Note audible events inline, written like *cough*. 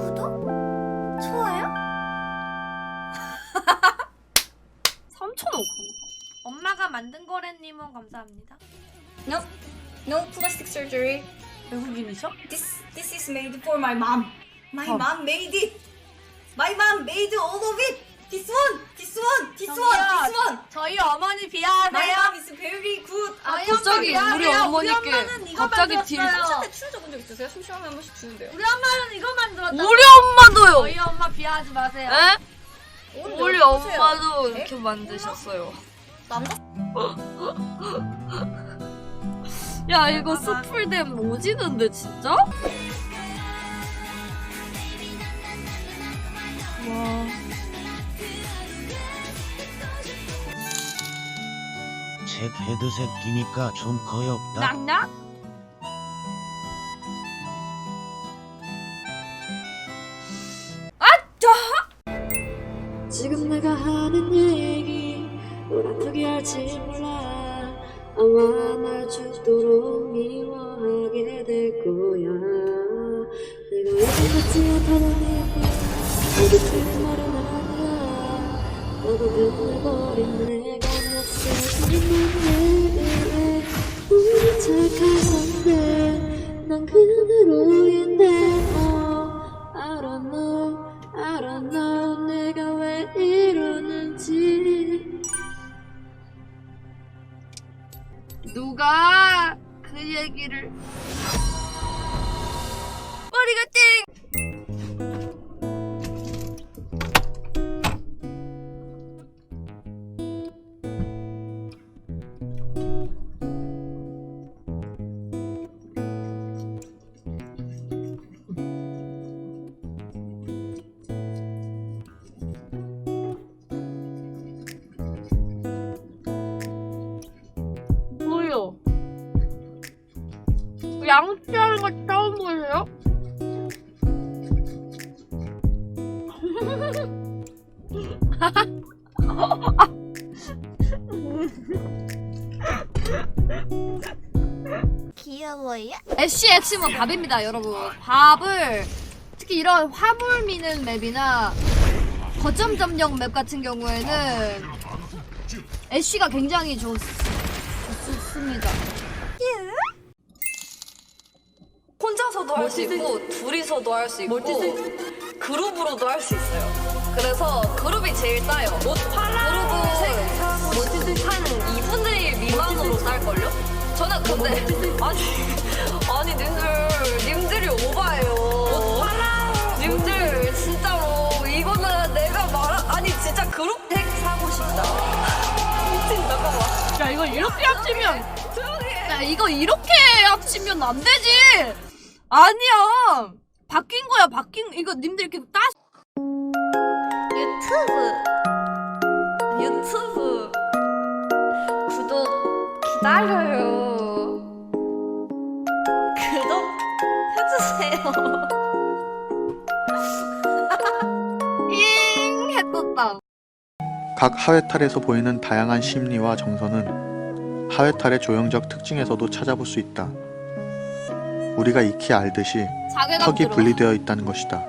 구독? 좋아요? 3,500원. 엄마가 만든 거래님은 감사합니다. No, no plastic surgery. 외국인이셔? This this is made for my mom. My 어. mom made it. My mom made all of it. This one, this one, this one. 저희 어머니 My 비하하세요. mom is very good. 아, 갑자기 엄마 우리 비하하세요. 어머니께 우리 엄마는 이거 갑자기 만들었어요. 삼촌한테 추여져본 적 있으세요? 심심하면 한 번씩 주는데요. 우리 엄마는 이거 만들었다. 우리 엄마도요. 저희 엄마 비하하지 마세요. 에? 오, 우리. 엄마도 에? 이렇게 만드셨어요. 남자 야 이거 스풀댐 오지는데 진짜? 와. 책 헤드셋 끼니까 좀 거엽다. 낙낙? 지금 내가 하는 얘기 뭘 아프게 할지 몰라 아마 날 죽도록 미워하게 될 거야 내가 예전같지 않다는 얘기 틀린 말은 아니야 너도 변해버린 내 그대로인데 어, I don't know I don't know 내가 왜 이러는지. 누가 그 얘기를 *laughs* 귀여워요? 애쉬 핵심은 밥입니다, 여러분. 밥을 특히 이런 화물 미는 맵이나 거점 점령 맵 같은 경우에는 애쉬가 굉장히 좋, 좋습니다. 혼자서도 할 수 있고 둘이서도 할 수 있고 그룹으로도 할 수 있어요. 그래서 그룹이 제일 싸요. 못 팔아. 그룹은 한 2분의 1 미만으로 쌀걸요? 저는 근데 *laughs* 아니 아니 님들 님들이 오바예요. 님들 진짜로 이거는 내가 말한 아니 진짜 그룹 덱 사고 싶다. 미친 잠깐만. 야 이걸 이렇게 합치면 야 이거 이렇게 합치면 안 되지. 아니야. 바뀐 거야 바뀐 이거 님들 이렇게 따. 유튜브 유튜브 구독 기다려요. 구독 해주세요. *laughs* 잉 했었다. 각 하회탈에서 보이는 다양한 심리와 정서는 하회탈의 조형적 특징에서도 찾아볼 수 있다. 우리가 익히 알듯이 턱이. 분리되어 있다는 것이다.